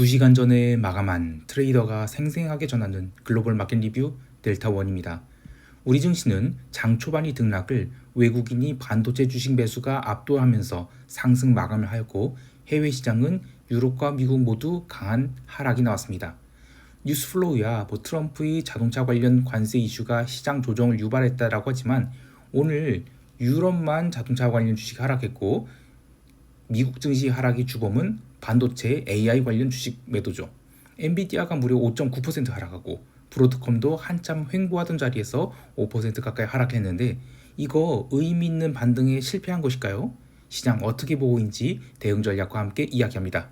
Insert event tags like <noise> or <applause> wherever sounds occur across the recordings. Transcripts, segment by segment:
2시간 전에 마감한 트레이더가 생생하게 전하는 글로벌 마켓 리뷰 델타원입니다. 우리 증시는 장 초반이 등락을 외국인이 반도체 주식 매수가 압도하면서 상승 마감을 하였고 해외 시장은 유럽과 미국 모두 강한 하락이 나왔습니다. 뉴스플로우야 뭐 트럼프의 자동차 관련 관세 이슈가 시장 조정을 유발했다라고 하지만 오늘 유럽만 자동차 관련 주식 하락했고 미국 증시 하락의 주범은 반도체 AI 관련 주식 매도죠. 엔비디아가 무려 5.9% 하락하고 브로드컴도 한참 횡보하던 자리에서 5% 가까이 하락했는데 이거 의미 있는 반등에 실패한 것일까요? 시장 어떻게 보고 있는지 대응 전략과 함께 이야기합니다.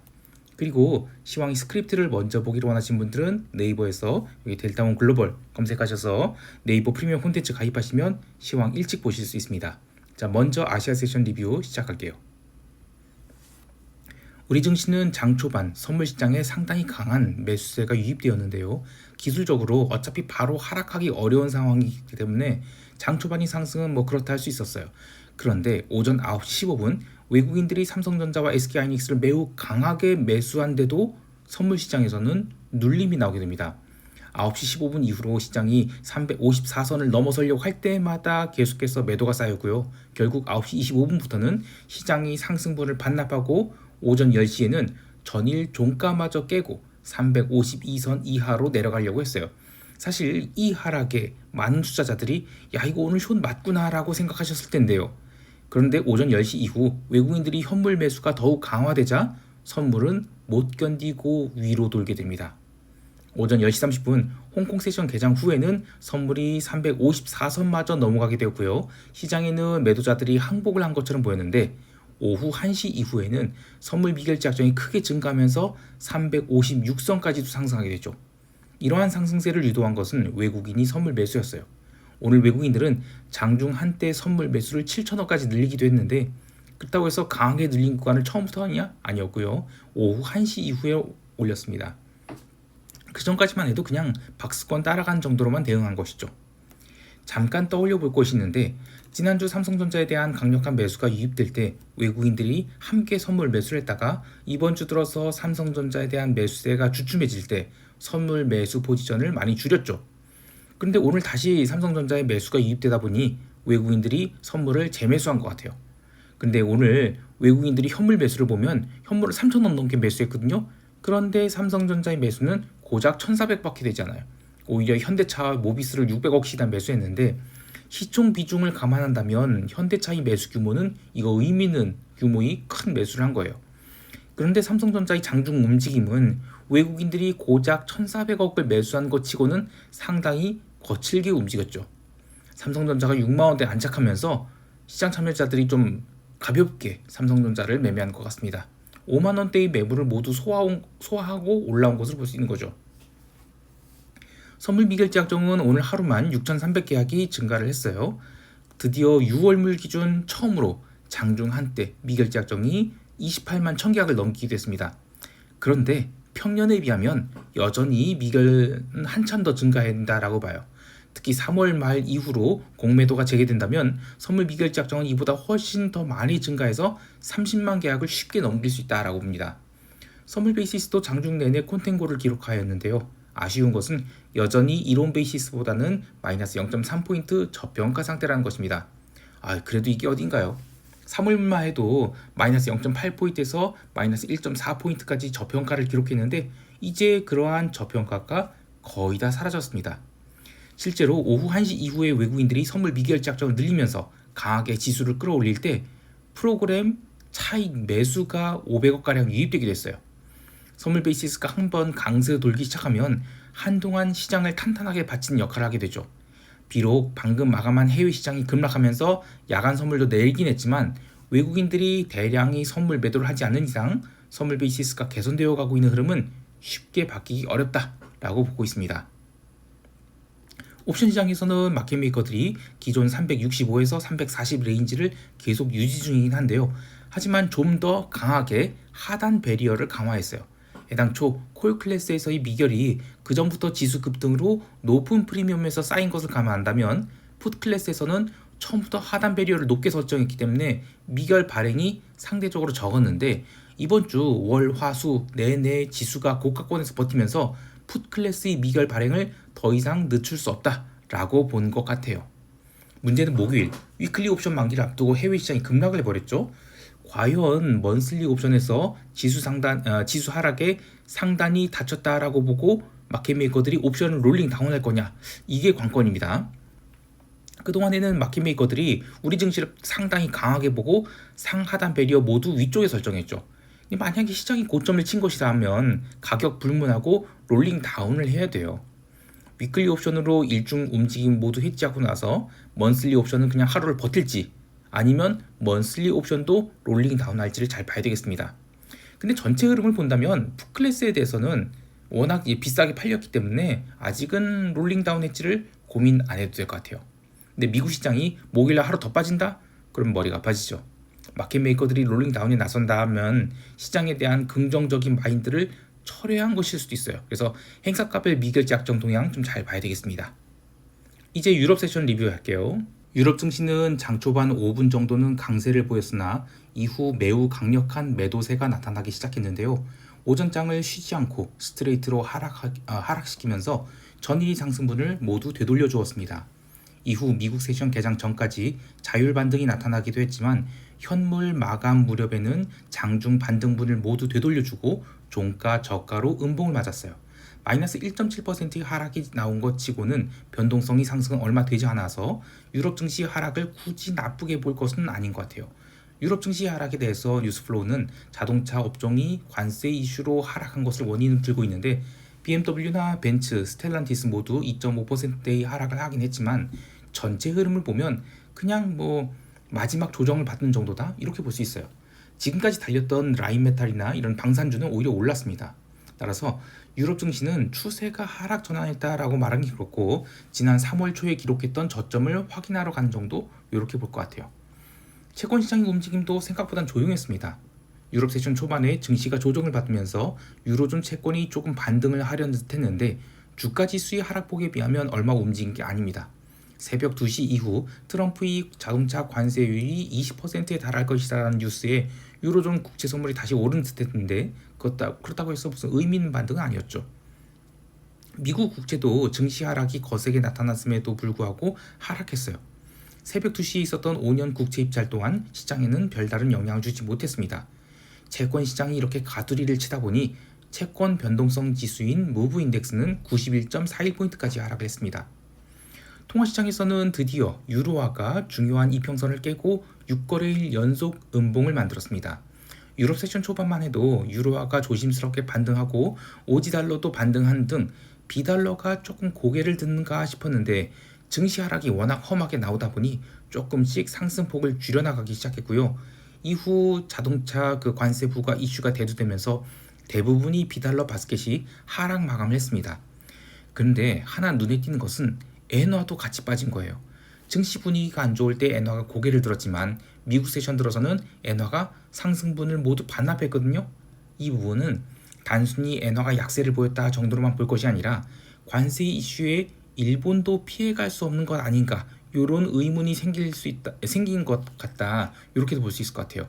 그리고 시황이 스크립트를 먼저 보기를 원하신 분들은 네이버에서 여기 델타원 글로벌 검색하셔서 네이버 프리미엄 콘텐츠 가입하시면 시황 일찍 보실 수 있습니다. 자, 먼저 아시아 세션 리뷰 시작할게요. 우리 증시는 장 초반 선물 시장에 상당히 강한 매수세가 유입되었는데요. 기술적으로 어차피 바로 하락하기 어려운 상황이기 때문에 장 초반이 상승은 뭐 그렇다 할 수 있었어요. 그런데 오전 9시 15분 외국인들이 삼성전자와 SK하이닉스를 매우 강하게 매수한데도 선물 시장에서는 눌림이 나오게 됩니다. 9시 15분 이후로 시장이 354선을 넘어서려고 할 때마다 계속해서 매도가 쌓였고요. 결국 9시 25분부터는 시장이 상승분을 반납하고 오전 10시에는 전일 종가마저 깨고 352선 이하로 내려가려고 했어요. 사실 이 하락에 많은 투자자들이 야 이거 오늘 쇼 맞구나라고 생각하셨을 텐데요. 그런데 오전 10시 이후 외국인들이 현물 매수가 더욱 강화되자 선물은 못 견디고 위로 돌게 됩니다. 오전 10시 30분 홍콩 세션 개장 후에는 선물이 354선마저 넘어가게 되었고요. 시장에는 매도자들이 항복을 한 것처럼 보였는데 오후 1시 이후에는 선물 미결제 약정이 크게 증가하면서 356선까지도 상승하게 되죠. 이러한 상승세를 유도한 것은 외국인이 선물 매수였어요. 오늘 외국인들은 장중 한때 선물 매수를 7천억까지 늘리기도 했는데 그렇다고 해서 강하게 늘린 구간을 처음부터 하냐? 아니었고요. 오후 1시 이후에 올렸습니다. 그 전까지만 해도 그냥 박스권 따라간 정도로만 대응한 것이죠. 잠깐 떠올려 볼 것이 있는데 지난주 삼성전자에 대한 강력한 매수가 유입될 때 외국인들이 함께 선물 매수를 했다가 이번 주 들어서 삼성전자에 대한 매수세가 주춤해질 때 선물 매수 포지션을 많이 줄였죠. 그런데 오늘 다시 삼성전자의 매수가 유입되다 보니 외국인들이 선물을 재매수한 것 같아요. 근데 오늘 외국인들이 현물 매수를 보면 현물을 3천원 넘게 매수했거든요. 그런데 삼성전자의 매수는 고작 1,400밖에 되지 않아요. 오히려 현대차 모비스를 600억 시단 매수했는데 시총 비중을 감안한다면 현대차의 매수 규모는 이거 의미 있는 규모의 큰 매수를 한 거예요. 그런데 삼성전자의 장중 움직임은 외국인들이 고작 1,400억을 매수한 것 치고는 상당히 거칠게 움직였죠. 삼성전자가 6만 원대 안착하면서 시장 참여자들이 좀 가볍게 삼성전자를 매매한 것 같습니다. 5만 원대의 매물을 모두 소화하고 올라온 것을 볼 수 있는 거죠. 선물 미결제 약정은 오늘 하루만 6,300계약이 증가를 했어요. 드디어 6월물 기준 처음으로 장중 한때 미결제 약정이 28만 1000계약을 넘기게 됐습니다. 그런데 평년에 비하면 여전히 미결은 한참 더 증가한다라고 봐요. 특히 3월 말 이후로 공매도가 재개된다면 선물 미결제 약정은 이보다 훨씬 더 많이 증가해서 30만 계약을 쉽게 넘길 수 있다라고 봅니다. 선물 베이시스도 장중 내내 콘텐고를 기록하였는데요. 아쉬운 것은 여전히 이론 베이시스보다는 마이너스 0.3포인트 저평가 상태라는 것입니다. 아, 그래도 이게 어딘가요? 3월만 해도 마이너스 0.8포인트에서 마이너스 1.4포인트까지 저평가를 기록했는데 이제 그러한 저평가가 거의 다 사라졌습니다. 실제로 오후 1시 이후에 외국인들이 선물 미결제 약정을 늘리면서 강하게 지수를 끌어올릴 때 프로그램 차익 매수가 500억가량 유입되게 됐어요. 선물 베이시스가 한 번 강세 돌기 시작하면 한동안 시장을 탄탄하게 받친 역할을 하게 되죠. 비록 방금 마감한 해외 시장이 급락하면서 야간 선물도 내리긴 했지만 외국인들이 대량의 선물 매도를 하지 않는 이상 선물 베이시스가 개선되어 가고 있는 흐름은 쉽게 바뀌기 어렵다라고 보고 있습니다. 옵션 시장에서는 마켓메이커들이 기존 365에서 340 레인지를 계속 유지 중이긴 한데요. 하지만 좀 더 강하게 하단 베리어를 강화했어요. 애당초 콜 클래스에서의 미결이 그 전부터 지수 급등으로 높은 프리미엄에서 쌓인 것을 감안한다면 풋 클래스에서는 처음부터 하단 배리어를 높게 설정했기 때문에 미결 발행이 상대적으로 적었는데 이번 주 월, 화, 수 내내 지수가 고가권에서 버티면서 풋 클래스의 미결 발행을 더 이상 늦출 수 없다라고 본 것 같아요. 문제는 목요일 위클리 옵션 만기를 앞두고 해외 시장이 급락을 해버렸죠. 과연 먼슬리 옵션에서 지수 상단 아, 지수 하락에 상단이 닫혔다라고 보고 마켓 메이커들이 옵션을 롤링 다운할 거냐 이게 관건입니다. 그동안에는 마켓 메이커들이 우리 증시를 상당히 강하게 보고 상하단 배리어 모두 위쪽에 설정했죠. 만약에 시장이 고점을 친 것이라면 가격 불문하고 롤링 다운을 해야 돼요. 위클리 옵션으로 일중 움직임 모두 해지하고 나서 먼슬리 옵션은 그냥 하루를 버틸지 아니면 먼슬리 옵션도 롤링 다운 할지를 잘 봐야 되겠습니다. 근데 전체 흐름을 본다면 푸클래스에 대해서는 워낙 비싸게 팔렸기 때문에 아직은 롤링 다운 엣지를 고민 안 해도 될 것 같아요. 근데 미국 시장이 목요일날 하루 더 빠진다? 그럼 머리가 아파지죠. 마켓 메이커들이 롤링 다운에 나선다 하면 시장에 대한 긍정적인 마인드를 철회한 것일 수도 있어요. 그래서 행사값의 미결제 약정 동향 좀 잘 봐야 되겠습니다. 이제 유럽 세션 리뷰할게요. 유럽 증시는 장 초반 5분 정도는 강세를 보였으나 이후 매우 강력한 매도세가 나타나기 시작했는데요. 오전장을 쉬지 않고 스트레이트로 하락, 아, 하락시키면서 전일이 상승분을 모두 되돌려 주었습니다. 이후 미국 세션 개장 전까지 자율 반등이 나타나기도 했지만 현물 마감 무렵에는 장중 반등분을 모두 되돌려주고 종가 저가로 음봉을 맞았어요. 마이너스 1.7%의 하락이 나온 것 치고는 변동성이 상승은 얼마 되지 않아서 유럽 증시 하락을 굳이 나쁘게 볼 것은 아닌 것 같아요. 유럽 증시 하락에 대해서 뉴스플로우는 자동차 업종이 관세 이슈로 하락한 것을 원인으로 들고 있는데 BMW나 벤츠, 스텔란티스 모두 2.5%대의 하락을 하긴 했지만 전체 흐름을 보면 그냥 뭐 마지막 조정을 받는 정도다 이렇게 볼 수 있어요. 지금까지 달렸던 라인메탈이나 이런 방산주는 오히려 올랐습니다. 따라서 유럽 증시는 추세가 하락 전환했다라고 말하기 그렇고 지난 3월 초에 기록했던 저점을 확인하러 가는 정도 이렇게 볼 것 같아요. 채권 시장의 움직임도 생각보다 조용했습니다. 유럽 세션 초반에 증시가 조정을 받으면서 유로존 채권이 조금 반등을 하려는 듯 했는데 주가 지수의 하락폭에 비하면 얼마 움직인 게 아닙니다. 새벽 2시 이후 트럼프의 자동차 관세율이 20%에 달할 것이라는 뉴스에 유로존 국채 선물이 다시 오른 듯했는데 그렇다고 해서 무슨 의미 있는 반등은 아니었죠. 미국 국채도 증시 하락이 거세게 나타났음에도 불구하고 하락했어요. 새벽 2시에 있었던 5년 국채 입찰 동안 시장에는 별다른 영향을 주지 못했습니다. 채권 시장이 이렇게 가두리를 치다 보니 채권 변동성 지수인 무브 인덱스는 91.41포인트까지 하락했습니다. 통화시장에서는 드디어 유로화가 중요한 이평선을 깨고 6거래일 연속 음봉을 만들었습니다. 유럽 세션 초반만 해도 유로화가 조심스럽게 반등하고 오지 달러도 반등한 등 비달러가 조금 고개를 드는가 싶었는데 증시 하락이 워낙 험하게 나오다 보니 조금씩 상승폭을 줄여나가기 시작했고요. 이후 자동차 그 관세 부과 이슈가 대두되면서 대부분이 비달러 바스켓이 하락 마감을 했습니다. 그런데 하나 눈에 띄는 것은 엔화도 같이 빠진 거예요. 증시 분위기가 안 좋을 때 엔화가 고개를 들었지만 미국 세션 들어서는 엔화가 상승분을 모두 반납했거든요. 이 부분은 단순히 엔화가 약세를 보였다 정도로만 볼 것이 아니라 관세 이슈에 일본도 피해갈 수 없는 것 아닌가 이런 의문이 생길 수 있다 생긴 것 같다 이렇게도 볼 수 있을 것 같아요.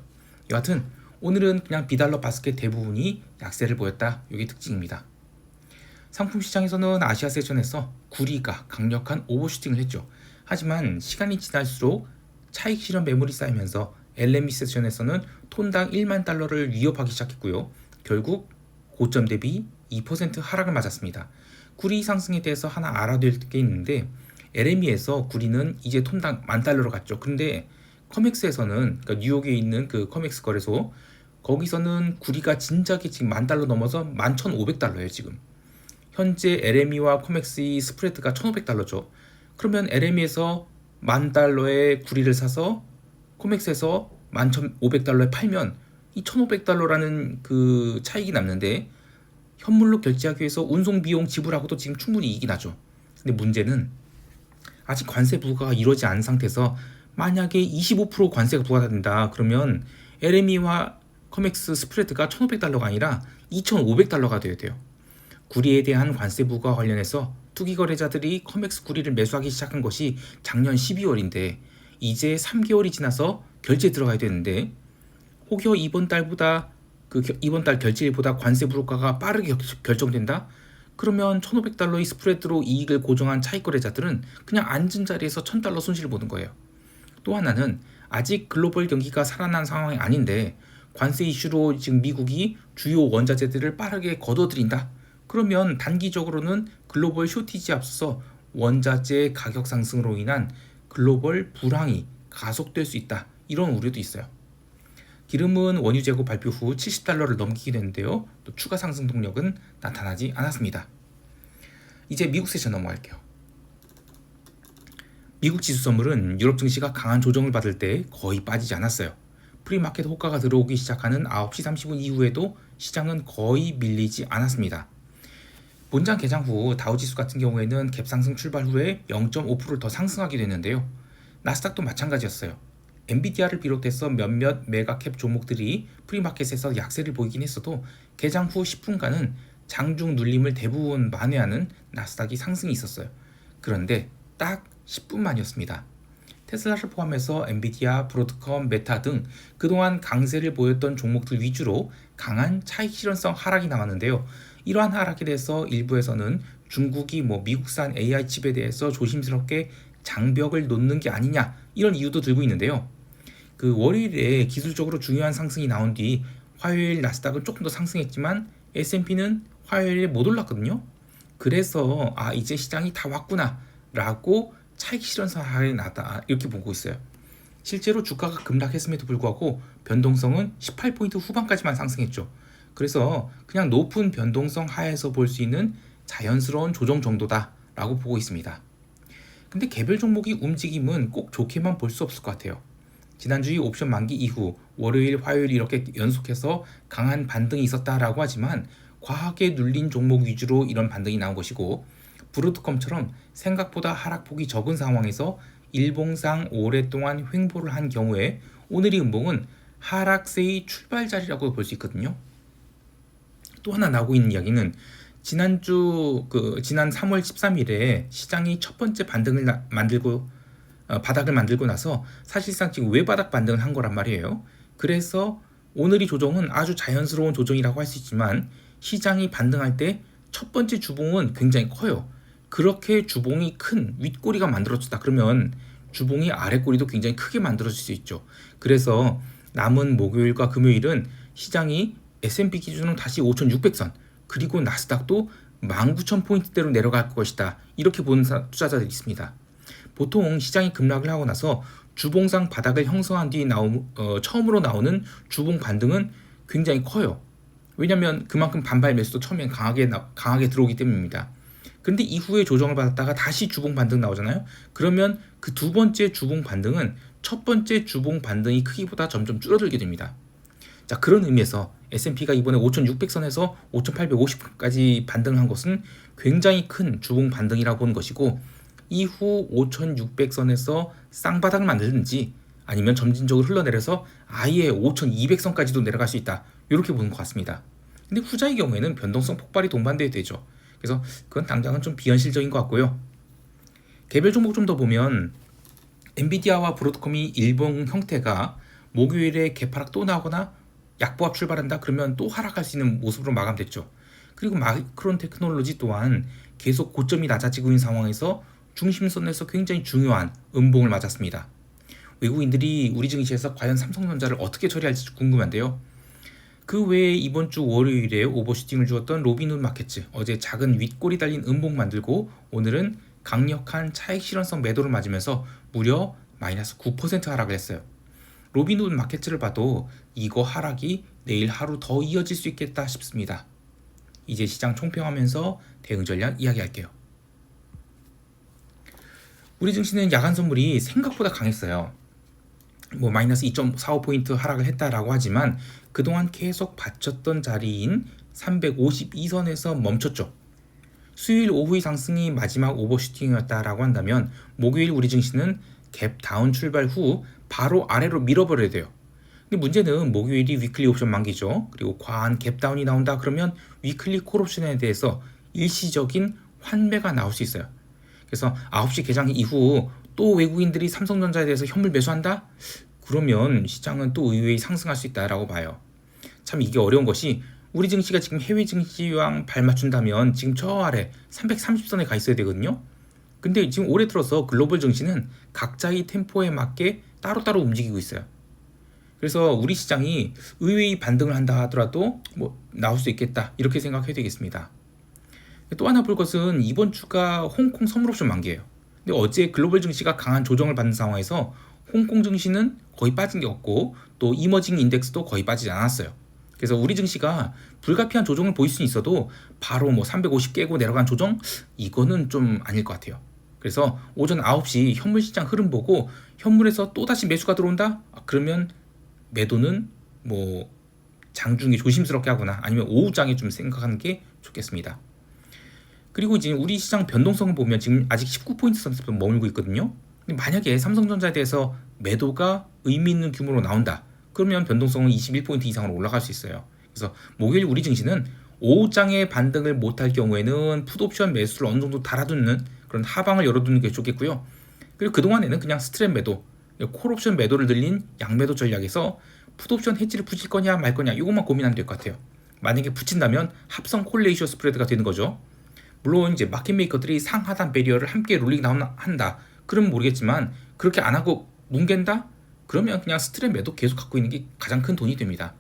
여하튼 오늘은 그냥 비달러 바스켓 대부분이 약세를 보였다 이게 특징입니다. 상품 시장에서는 아시아 세션에서 구리가 강력한 오버슈팅을 했죠. 하지만 시간이 지날수록 차익 실현 매물이 쌓이면서 LME 세션에서는 톤당 1만 달러를 위협하기 시작했고요. 결국 고점 대비 2% 하락을 맞았습니다. 구리 상승에 대해서 하나 될게 있는데 LME에서 구리는 이제 톤당 만 달러로 갔죠. 근데 커맥스에서는 그러니까 뉴욕에 있는 그 커맥스 거래소 거기서는 구리가 진작에 지금 만 달러 넘어서 만 천오백 달러예요 지금. 현재 LME와 코맥스의 스프레드가 1,500달러죠. 그러면 LME에서 만 달러의 구리를 사서 코맥스에서 11,500달러에 팔면 이 1,500달러라는 그 차익이 남는데 현물로 결제하기 위해서 운송 비용 지불하고도 지금 충분히 이익이 나죠. 근데 문제는 아직 관세 부과가 이루어지지 않은 상태에서 만약에 25% 관세가 부과된다 그러면 LME와 커맥스 스프레드가 1,500달러가 아니라 2,500달러가 되어야 돼요. 구리에 대한 관세 부과 관련해서 투기 거래자들이 커맥스 구리를 매수하기 시작한 것이 작년 12월인데 이제 3개월이 지나서 결제 들어가야 되는데 혹여 이번 달보다 그 겨- 이번 달 결제일보다 관세 불호가가 빠르게 결- 결정된다? 그러면 1,500달러의 스프레드로 이익을 고정한 차익 거래자들은 그냥 앉은 자리에서 1,000달러 손실을 보는 거예요. 또 하나는 아직 글로벌 경기가 살아난 상황이 아닌데 관세 이슈로 지금 미국이 주요 원자재들을 빠르게 걷어들인다. 그러면 단기적으로는 글로벌 쇼티지에 앞서서 원자재 가격 상승으로 인한 글로벌 불황이 가속될 수 있다. 이런 우려도 있어요. 기름은 원유 재고 발표 후 70달러를 넘기게 됐는데요. 또 추가 상승 동력은 나타나지 않았습니다. 이제 미국 세션 넘어갈게요. 미국 지수 선물은 유럽 증시가 강한 조정을 받을 때 거의 빠지지 않았어요. 프리마켓 호가가 들어오기 시작하는 9시 30분 이후에도 시장은 거의 밀리지 않았습니다. 본장 개장 후 다우지수 같은 경우에는 갭 상승 출발 후에 0.5%를 더 상승하게 됐는데요. 나스닥도 마찬가지였어요. 엔비디아를 비롯해서 몇몇 메가캡 종목들이 프리마켓에서 약세를 보이긴 했어도 개장 후 10분간은 장중 눌림을 대부분 만회하는 나스닥이 상승이 있었어요. 그런데 딱 10분 만이었습니다. 테슬라를 포함해서 엔비디아, 브로드컴, 메타 등 그동안 강세를 보였던 종목들 위주로 강한 차익 실현성 하락이 나왔는데요. 이러한 하락에 대해서 일부에서는 중국이 뭐 미국산 AI 칩에 대해서 조심스럽게 장벽을 놓는 게 아니냐 이런 이유도 들고 있는데요. 그 월요일에 기술적으로 중요한 상승이 나온 뒤 화요일 나스닥은 조금 더 상승했지만 S&P는 화요일에 못 올랐거든요. 그래서 아 이제 시장이 다 왔구나라고 차익 실현성 하락이 나다 이렇게 보고 있어요. 실제로 주가가 급락했음에도 불구하고 변동성은 18포인트 후반까지만 상승했죠. 그래서 그냥 높은 변동성 하에서 볼 수 있는 자연스러운 조정 정도다라고 보고 있습니다. 근데 개별 종목의 움직임은 꼭 좋게만 볼 수 없을 것 같아요. 지난주의 옵션 만기 이후 월요일, 화요일 이렇게 연속해서 강한 반등이 있었다라고 하지만 과하게 눌린 종목 위주로 이런 반등이 나온 것이고 브루드컴처럼 생각보다 하락폭이 적은 상황에서 일봉상 오랫동안 횡보를 한 경우에 오늘의 음봉은 하락세의 출발 자리라고 볼 수 있거든요. 또 하나 나오고 있는 이야기는 지난주 그 지난 3월 13일에 시장이 첫 번째 반등을 나, 만들고 어, 바닥을 만들고 나서 사실상 지금 외바닥 반등을 한 거란 말이에요. 그래서 오늘의 조정은 아주 자연스러운 조정이라고 할 수 있지만 시장이 반등할 때 첫 번째 주봉은 굉장히 커요. 그렇게 주봉이 큰 윗꼬리가 만들어졌다 그러면 주봉이 아랫꼬리도 굉장히 크게 만들어질 수 있죠. 그래서 남은 목요일과 금요일은 시장이 S&P 기준으로 다시 5,600선 그리고 나스닥도 19,000포인트대로 내려갈 것이다. 이렇게 보는 사- 투자자들이 있습니다. 보통 시장이 급락을 하고 나서 주봉상 바닥을 형성한 뒤 나오, 어, 처음으로 나오는 주봉 반등은 굉장히 커요. 왜냐하면 그만큼 반발 매수도 처음엔 강하게 나- 강하게 들어오기 때문입니다. 그런데 이후에 조정을 받았다가 다시 주봉 반등 나오잖아요. 그러면 그 두 번째 주봉 반등은 첫 번째 주봉 반등이 크기보다 점점 줄어들게 됩니다. 자 그런 의미에서 S&P가 이번에 5,600선에서 5,850까지 반등한 것은 굉장히 큰 주봉 반등이라고 보는 것이고 이후 5,600선에서 쌍바닥을 만들든지 아니면 점진적으로 흘러내려서 아예 5,200선까지도 내려갈 수 있다 이렇게 보는 것 같습니다. 근데 후자의 경우에는 변동성 폭발이 동반돼야 되죠. 그래서 그건 당장은 좀 비현실적인 것 같고요. 개별 종목 좀 더 보면 엔비디아와 브로드컴이 일봉 형태가 목요일에 개파락 또 나오거나 약보합 출발한다 그러면 또 하락할 수 있는 모습으로 마감됐죠. 그리고 마이크론 테크놀로지 또한 계속 고점이 낮아지고 있는 상황에서 중심선에서 굉장히 중요한 음봉을 맞았습니다. 외국인들이 우리 증시에서 과연 삼성전자를 어떻게 처리할지 궁금한데요. 그 외에 이번 주 월요일에 오버슈팅을 주었던 로빈훗 마켓츠 어제 작은 윗골이 달린 음봉 만들고 오늘은 강력한 차익 실현성 매도를 맞으면서 무려 마이너스 9% 하락을 했어요. 로빈훗 마켓츠를 봐도 이거 하락이 내일 하루 더 이어질 수 있겠다 싶습니다. 이제 시장 총평하면서 대응 전략 이야기할게요. 우리 증시는 야간 선물이 생각보다 강했어요. 뭐 마이너스 2.45포인트 하락을 했다라고 하지만 그동안 계속 받쳤던 자리인 352선에서 멈췄죠. 수요일 오후의 상승이 마지막 오버슈팅이었다라고 한다면 목요일 우리 증시는 갭 다운 출발 후 바로 아래로 밀어버려야 돼요. 근데 문제는 목요일이 위클리 옵션 만기죠. 그리고 과한 갭 다운이 나온다 그러면 위클리 콜 옵션에 대해서 일시적인 환매가 나올 수 있어요. 그래서 9시 개장 이후 또 외국인들이 삼성전자에 대해서 현물 매수한다? 그러면 시장은 또 의외의 상승할 수 있다라고 봐요. 참 이게 어려운 것이 우리 증시가 지금 해외 증시랑 발맞춘다면 지금 저 아래 330선에 가 있어야 되거든요. 근데 지금 올해 들어서 글로벌 증시는 각자의 템포에 맞게 따로따로 움직이고 있어요. 그래서 우리 시장이 의외의 반등을 한다 하더라도 뭐 나올 수 있겠다 이렇게 생각해야 되겠습니다. 또 하나 볼 것은 이번 주가 홍콩 선물옵션 만기예요. 근데 어제 글로벌 증시가 강한 조정을 받는 상황에서 홍콩 증시는 거의 빠진 게 없고 또 이머징 인덱스도 거의 빠지지 않았어요. 그래서 우리 증시가 불가피한 조정을 보일 수는 있어도 바로 뭐 350 깨고 내려간 조정 이거는 좀 아닐 것 같아요. 그래서 오전 9시 현물 시장 흐름 보고 현물에서 또 다시 매수가 들어온다? 아, 그러면 매도는 뭐 장중에 조심스럽게 하거나 아니면 오후장에 좀 생각하는 게 좋겠습니다. 그리고 이제 우리 시장 변동성을 보면 지금 아직 19포인트 선에서 머물고 있거든요. 만약에 삼성전자에 대해서 매도가 의미 있는 규모로 나온다. 그러면 변동성은 21포인트 이상으로 올라갈 수 있어요. 그래서 목요일 우리 증시는 오후장에 반등을 못할 경우에는 풋옵션 매수를 어느 정도 달아두는 그런 하방을 열어두는 게 좋겠고요. 그리고 그동안에는 그냥 스트랩 매도, 콜옵션 매도를 늘린 양매도 전략에서 풋옵션 해지를 붙일 거냐 말 거냐 이것만 고민하면 될 것 같아요. 만약에 붙인다면 합성 콜레이쇼 스프레드가 되는 거죠. 물론 이제 마켓 메이커들이 상하단 베리어를 함께 롤링 다운 한다. 그러면 모르겠지만 그렇게 안 하고 뭉갠다? 그러면 그냥 스트랩 매도 계속 갖고 있는 게 가장 큰 돈이 됩니다.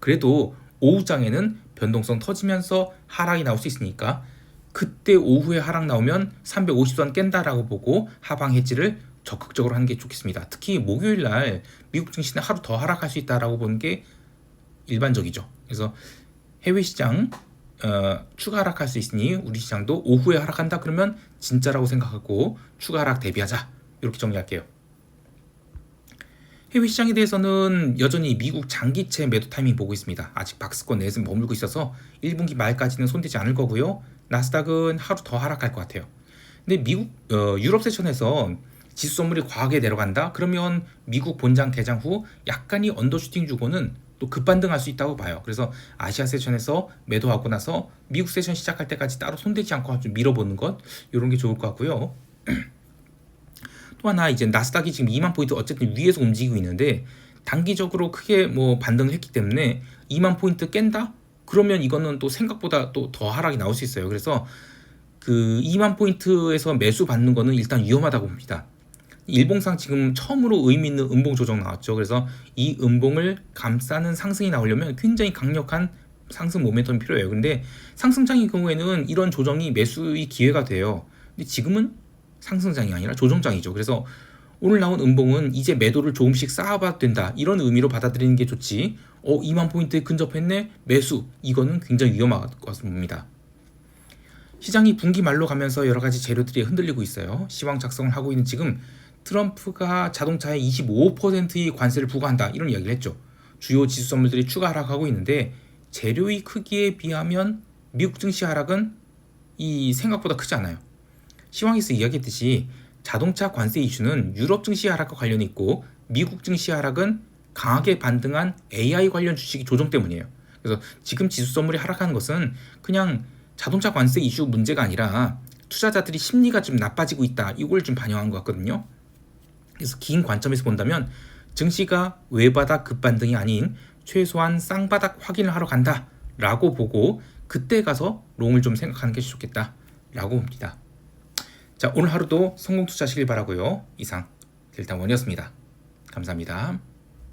그래도 오후장에는 변동성 터지면서 하락이 나올 수 있으니까 그때 오후에 하락 나오면 350선 깬다라고 보고 하방 해지를 적극적으로 하는 게 좋겠습니다. 특히 목요일 날 미국 증시는 하루 더 하락할 수 있다라고 보는 게 일반적이죠. 그래서 해외 시장 어, 추가 하락할 수 있으니 우리 시장도 오후에 하락한다 그러면 진짜라고 생각하고 추가 하락 대비하자 이렇게 정리할게요. 해외 시장에 대해서는 여전히 미국 장기채 매도 타이밍 보고 있습니다. 아직 박스권 내에서 머물고 있어서 1분기 말까지는 손대지 않을 거고요. 나스닥은 하루 더 하락할 것 같아요. 근데 미국 어, 유럽 세션에서 지수 선물이 과하게 내려간다. 그러면 미국 본장 개장 후 약간의 언더슈팅 주고는 또 급반등할 수 있다고 봐요. 그래서 아시아 세션에서 매도하고 나서 미국 세션 시작할 때까지 따로 손대지 않고 좀 밀어보는 것 이런 게 좋을 것 같고요. <clears throat> 또 하나 이제 나스닥이 지금 2만 포인트 어쨌든 위에서 움직이고 있는데 단기적으로 크게 뭐 반등을 했기 때문에 2만 포인트 깬다? 그러면 이거는 또 생각보다 또 더 하락이 나올 수 있어요. 그래서 그 2만 포인트에서 매수 받는 거는 일단 위험하다고 봅니다. 일봉상 지금 처음으로 의미 있는 음봉 조정 나왔죠. 그래서 이 음봉을 감싸는 상승이 나오려면 굉장히 강력한 상승 모멘텀이 필요해요. 근데 상승장의 경우에는 이런 조정이 매수의 기회가 돼요. 근데 지금은 상승장이 아니라 조정장이죠. 그래서 오늘 나온 음봉은 이제 매도를 조금씩 쌓아봐도 된다. 이런 의미로 받아들이는 게 좋지. 어, 2만 포인트에 근접했네. 매수. 이거는 굉장히 위험한 것 같습니다. 시장이 분기 말로 가면서 여러 가지 재료들이 흔들리고 있어요. 시황 작성을 하고 있는 지금 트럼프가 자동차에 25%의 관세를 부과한다 이런 이야기를 했죠. 주요 지수 선물들이 추가 하락하고 있는데 재료의 크기에 비하면 미국 증시 하락은 이 생각보다 크지 않아요. 시황에서 이야기했듯이 자동차 관세 이슈는 유럽 증시 하락과 관련이 있고 미국 증시 하락은 강하게 반등한 AI 관련 주식이 조정 때문이에요. 그래서 지금 지수 선물이 하락하는 것은 그냥 자동차 관세 이슈 문제가 아니라 투자자들이 심리가 좀 나빠지고 있다. 이걸 좀 반영한 것 같거든요. 그래서 긴 관점에서 본다면 증시가 외바닥 급반등이 아닌 최소한 쌍바닥 확인을 하러 간다 라고 보고 그때 가서 롱을 좀 생각하는 게 좋겠다 라고 봅니다. 자 오늘 하루도 성공 투자하시길 바라고요. 이상 델타원이었습니다. 감사합니다.